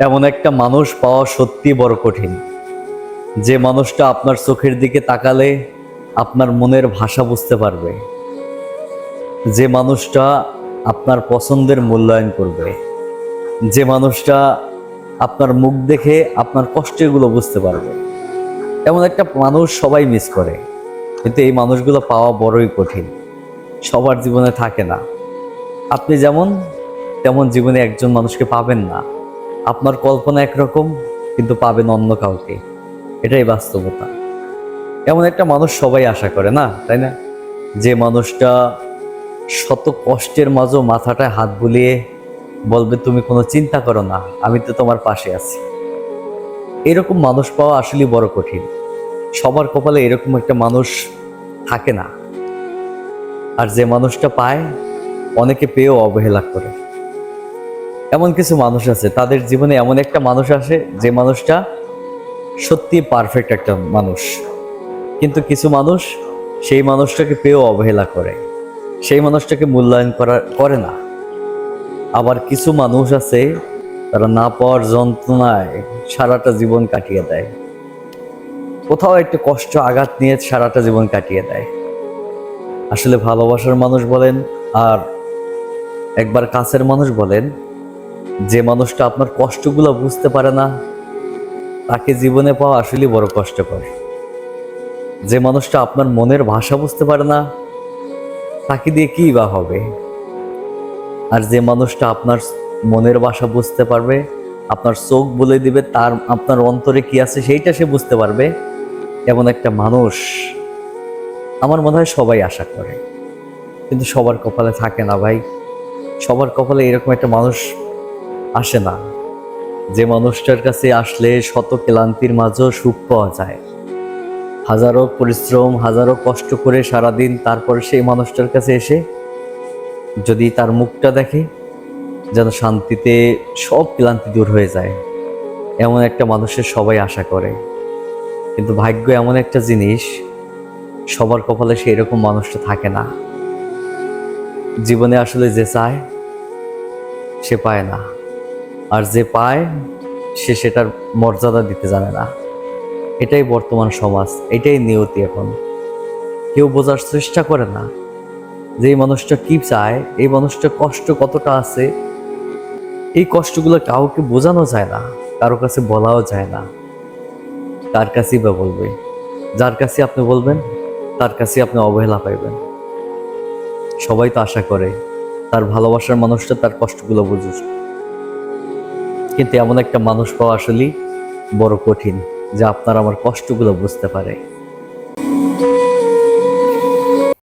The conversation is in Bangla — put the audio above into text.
এমন একটা মানুষ পাওয়া সত্যি বড় কঠিন। যে মানুষটা আপনার চোখের দিকে তাকালে আপনার মনের ভাষা বুঝতে পারবে। যে মানুষটা আপনার পছন্দের মূল্যায়ন করবে। যে মানুষটা আপনার মুখ দেখে আপনার কষ্টেগুলো বুঝতে পারবে। এমন একটা মানুষ সবাই মিস করে। কিন্তু এই মানুষগুলো পাওয়া বড়ই কঠিন। সবার জীবনে থাকে না। আপনি যেমন, তেমন জীবনে একজন মানুষকে পাবেন না। আপনার কল্পনা একরকম, কিন্তু পাবেন অন্য কাউকে। এটাই বাস্তবতা। এমন একটা মানুষ সবাই আশা করে, না? তাই না? যে মানুষটা শত কষ্টের মাঝেও মাথাটায় হাত বুলিয়ে বলবে, তুমি কোনো চিন্তা করো না, আমি তো তোমার পাশে আছি। এরকম মানুষ পাওয়া আসলে বড় কঠিন। সবার কপালে এরকম একটা মানুষ থাকে না। আর যে মানুষটা পায়, অনেকে পেয়েও অবহেলা করে। এমন কিছু মানুষ আছে, তাদের জীবনে এমন একটা মানুষ আসে যে মানুষটা সত্যি পারফেক্ট একটা মানুষ। কিন্তু কিছু মানুষ সেই মানুষটাকে পেয়েও অবহেলা করে। সেই মানুষটাকে মূল্যায়ন করা, করে না। আবার কিছু মানুষ আছে, তারা না পাওয়ার যন্ত্রণায় সারাটা জীবন কাটিয়ে দেয়। কোথাও একটু কষ্ট, আঘাত নিয়ে সারাটা জীবন কাটিয়ে দেয়। আসলে ভালোবাসার মানুষ বলেন আর একবার কাছের মানুষ বলেন যে মানুষটা আপনার কষ্টগুলো বুঝতে পারে না, তাকে জীবনে পাওয়া আসলে বড় কষ্টকর। যে মানুষটা আপনার মনের ভাষা বুঝতে পারে না, তাকে দিয়ে কি বা হবে? আর যে মানুষটা আপনার মনের ভাষা বুঝতে পারবে, আপনার চোখ বলে দিবে তার, আপনার অন্তরে কি আছে সেইটা সে বুঝতে পারবে। এমন একটা মানুষ আমার মনে হয় সবাই আশা করে। কিন্তু সবার কপালে থাকে না ভাই। সবার কপালে এরকম একটা মানুষ আসে না। যে মানুষটার কাছে আসলে শত ক্লান্তির মাঝেও সুখ পাওয়া যায়। হাজারো পরিশ্রম, হাজারো কষ্ট করে সারাদিন তারপরে সেই মানুষটার কাছে এসে যদি তার মুখটা দেখে, যেন শান্তিতে সব ক্লান্তি দূর হয়ে যায়। এমন একটা মানুষের সবাই আশা করে। কিন্তু ভাগ্য এমন একটা জিনিস, সবার কপালে সেই রকম মানুষটা থাকে না। জীবনে আসলে যে চায়, সে পায় না। আর যে পায়, সে সেটার মর্যাদা দিতে জানে না। এটাই বর্তমান সমাজ, এটাই নিয়তি এখন। কেউ বোঝার চেষ্টা করে না যে এই মানুষটা কি চায়, এই মানুষটা কষ্ট কতটা আছে। এই কষ্টগুলো কাউকে বোঝানো যায় না, কারও কাছে বলাও যায় না। তার কাছেই বা বলবে? যার কাছে আপনি বলবেন, তার কাছে আপনি অবহেলা পাইবেন। সবাই তো আশা করে, তার ভালোবাসার মানুষটা তার কষ্টগুলো বুঝুক। কিন্তু এমন একটা মানুষ পাওয়া আসলেই বড় কঠিন যা আপনার আমার কষ্টগুলো বুঝতে পারে।